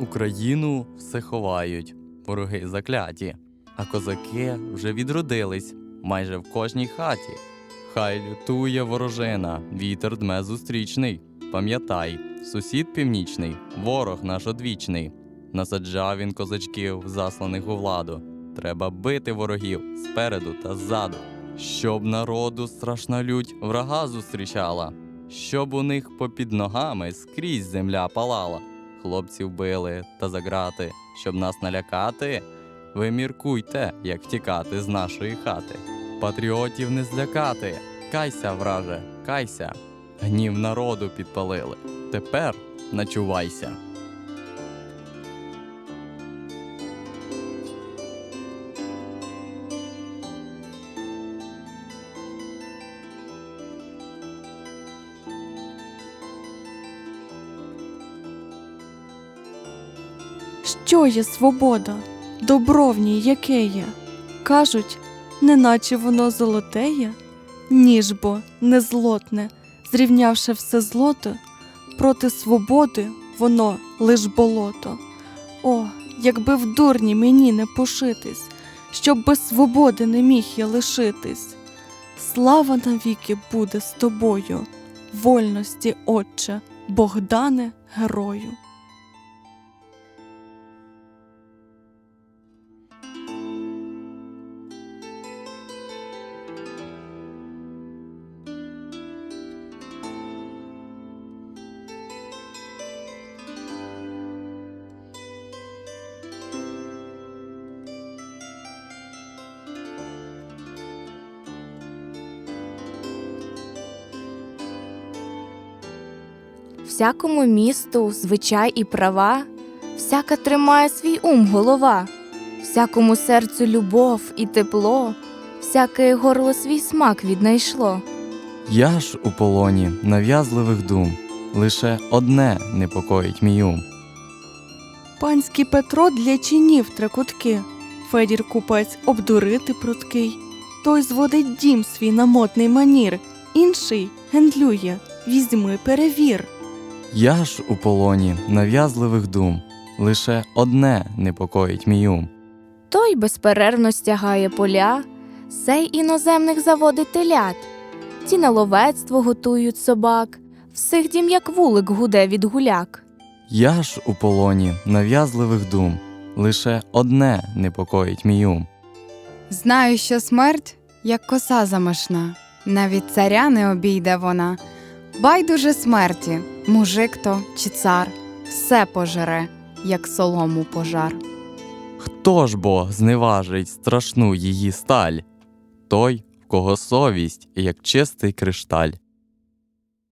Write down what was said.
Україну все ховають, вороги закляті, а козаки вже відродились майже в кожній хаті. Хай лютує ворожина, вітер дме зустрічний. Пам'ятай, сусід північний, ворог наш одвічний. Насаджав він козачків, засланих у владу. Треба бити ворогів спереду та ззаду, щоб народу страшна лють врага зустрічала, щоб у них попід ногами скрізь земля палала. Хлопців били та за грати, щоб нас налякати. Ви міркуйте, як втікати з нашої хати. Патріотів не злякати. Кайся, враже, кайся. Гнів народу підпалили. Тепер начувайся. Що є свобода? Добро в ній яке є? Кажуть, неначе воно золотеє? Ніж бо не злотне, зрівнявши все злото, проти свободи воно лиш болото. О, якби в дурні мені не пошитись, щоб без свободи не міг я лишитись. Слава навіки буде з тобою, вольності, Отче, Богдане, герою. Всякому місту звичай і права, всяка тримає свій ум голова, всякому серцю любов і тепло, всяке горло свій смак віднайшло. Я ж у полоні нав'язливих дум, лише одне непокоїть мій ум. Панський Петро для чинів тракутки, Федір купець обдурити пруткий. Той зводить дім свій на модний манір, інший гендлює, візьми перевір. Я ж у полоні нав'язливих дум, лише одне непокоїть мій ум. Той безперервно стягає поля, сей іноземних заводить телят, ті на ловецтво готують собак, всіх дім як вулик гуде від гуляк. Я ж у полоні нав'язливих дум, лише одне непокоїть мій ум. Знаю, що смерть, як коса замашна, навіть царя не обійде вона. Байдуже смерті, мужик то чи цар, все пожере, як солому пожар. Хто ж бо зневажить страшну її сталь? Той, в кого совість, як чистий кришталь.